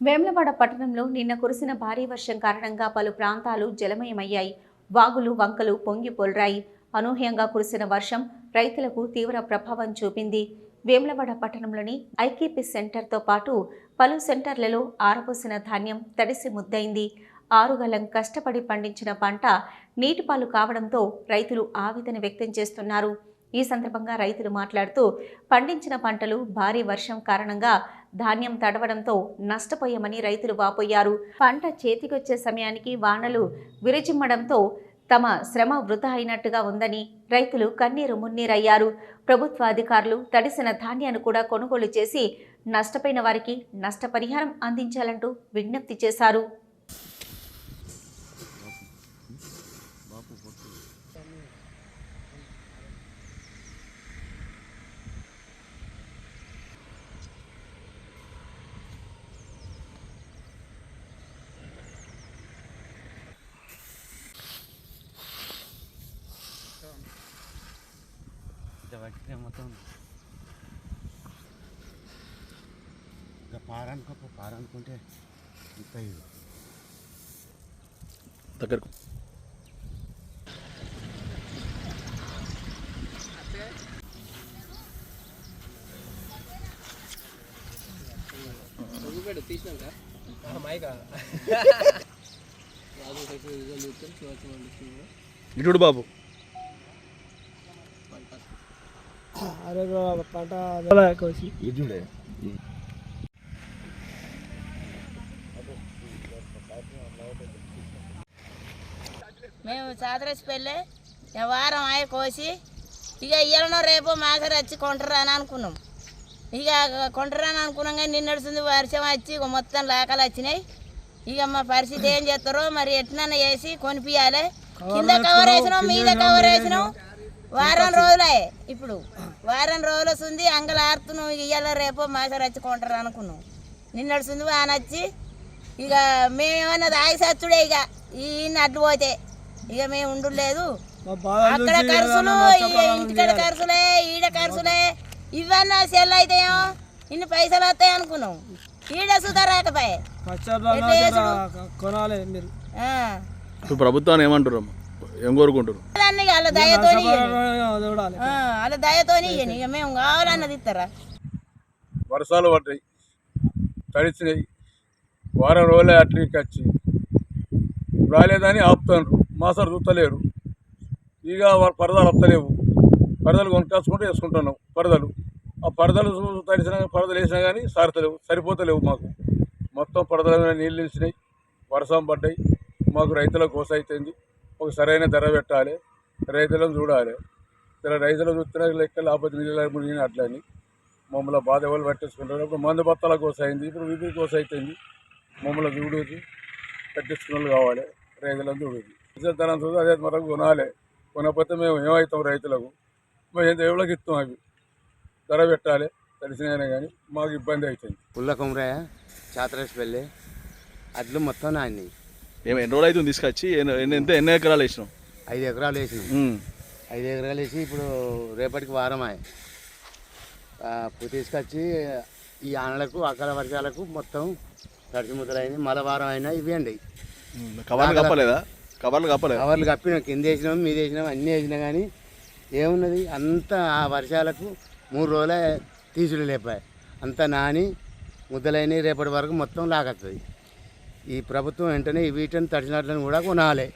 వేములవాడ పట్టణంలో నిన్న కురిసిన భారీ వర్షం కారణంగా పలు ప్రాంతాలు జలమయమయ్యాయి. వాగులు వంకలు పొంగి పొల్రాయి. అనూహ్యంగా కురిసిన వర్షం రైతులకు తీవ్ర ప్రభావం చూపింది. వేములవాడ పట్టణంలోని ఐకేపీ సెంటర్తో పాటు పలు సెంటర్లలో ఆరపోసిన ధాన్యం తడిసి ముద్దయింది. ఆరుగలం కష్టపడి పండించిన పంట నీటిపాలు కావడంతో రైతులు ఆవేదన వ్యక్తం చేస్తున్నారు. ఈ సందర్భంగా రైతులు మాట్లాడుతూ పండించిన పంటలు భారీ వర్షం కారణంగా ధాన్యం తడవడంతో నష్టపోయామని రైతులు వాపోయారు. పంట చేతికొచ్చే సమయానికి వానలు విరజిమ్మడంతో తమ శ్రమ వృధా అయినట్టుగా ఉందని రైతులు కన్నీరు మున్నీరయ్యారు. ప్రభుత్వ అధికారులు తడిసిన ధాన్యాన్ని కూడా కొనుగోలు చేసి నష్టపోయిన వారికి నష్టపరిహారం అందించాలంటూ విజ్ఞప్తి చేశారు. మొత్తం ఇంకా పారానుకో పారానుకుంటే ఇంత దగ్గరకు. చూపెడు తీసినాక పంట కోసి మేము చాదరేసి పెళ్ళి వారం ఆయ కోసి ఇక ఇయ్యలనో రేపో మాసరి వచ్చి కొంటరా అని అనుకున్నాం. ఇక కొంటరా అని అనుకున్నాం కానీ నిన్నడుస్తుంది వర్షం వచ్చి మొత్తం లాకలు వచ్చినాయి. ఇక మా పరిస్థితి ఏం చేస్తారో మరి ఎట్లన్నా వేసి కొనిపియాలి. కింద కవర్ వేసినాం మీద కవర్ వేసినాం వారం రోజులే ఇప్పుడు. వారం రోజులు వస్తుంది అంగలు ఆడుతున్నాం ఇక ఇయ్యాల రేపో మాసరి వచ్చి కొంటరా అనుకున్నాం నిన్నడుస్తుంది వాన వచ్చి ఇక మేమేమన్నా సచ్చుడే ఇక ఈ అడ్డు పోతే. ఇక మేము ఉండులేదు అక్కడ ఖర్చులు ఇంటికాడ ఖర్చులే ఈడ ఖర్చులే ఇవన్నీ సెల్ అయితాయో ఇన్ని పైసలు వస్తాయి అనుకున్నాం ఈడ సుధా రాకపోయే. ఎట్లా చేసుడు? కొనాలి మీరు. ఆ. ఇప్పుడు ప్రభుత్వాన్ని ఏమంటారు అమ్మ? ఏం కోరుకుంటారు అన్నీ వాళ్ళ దయతోని ఇయ్యండి. చూడాలి ఆ, వాళ్ళ దయతోని ఇయ్యండి. ఇక మేము కావాలన్నది ఇస్తారా? వర్షాలు పడ్డాయి. తడిచినాయి వారం రోజులే అట్లీకి వచ్చి. రాలేదని ఆపుతారు మాసాలు చూస్తలేరు. ఇక పరదాలు వస్తలేవు. పరదలు కొనుక్కాచుకుంటూ వేసుకుంటున్నాం పరదలు. ఆ పరదలు తడిసినా పరదలు వేసినా కానీ సారతలేవు సరిపోతలేవు మాకు. మొత్తం పరదల మీద నీళ్ళు నిలిచినాయి. వర్షం పడ్డాయి. మాకు రైతులకు గోస అవుతుంది ఒక సరైన ధర పెట్టాలి. రైతులను చూడాలి. ఇలా రైతులు చూస్తున్న లెక్క లేకపోతే నీళ్ళు మునిగిన అట్లని. మమ్మల్ని బాధ ఎవరు పట్టించుకుంటారు? ఇప్పుడు మందు బత్తాల కోస అయింది. ఇప్పుడు వీపీ కోస అవుతుంది మమ్మల్ని చూడేది పట్టించుకున్న వాళ్ళు కావాలి. రైతులను చూడేది ధనం చూసి అదే మనకు కొనాలి. కొనకపోతే మేము ఏమవుతాం రైతులకు? మేము ఎంత ఎవరికి ఇస్తాం అవి. ధర పెట్టాలి. తెలిసినైనా కానీ మాకు ఇబ్బంది అవుతుంది. పుల్ల కుమరయ్య అడ్లు మొత్తం నాణ్యాయి ఏం ఎన్ని రోజులు అవుతుంది తీసుకొచ్చి? ఎన్ని ఎంత ఎన్ని ఎకరాలు వేసినాం ఐదు ఎకరాలు వేసినాం. ఉమ్. ఐదు ఎకరాలు వేసి ఇప్పుడు రేపటికి వారం అయ్యి తీసుకొచ్చి ఈ ఆనలకు అకాల వర్షాలకు మొత్తం తడిసి ముద్దలైంది. మళ్ళీ వారం అయినా ఇవ్వండి. ఉమ్. కవర్లు కప్పలేదా? కవర్లు కప్పలేదా? కవర్లు కప్పినాం. కింద వేసినాం మీద వేసినాం అన్నీ వేసినా కానీ ఏమున్నది? అంత ఆ వర్షాలకు మూడు రోజులే తీసుడు లేపాయి. అంత నాని ముద్దలైన రేపటి వరకు మొత్తం లాగస్తుంది ఈ ప్రభుత్వం వెంటనే వీటిని తడిచినట్లను కూడా కొనాలి.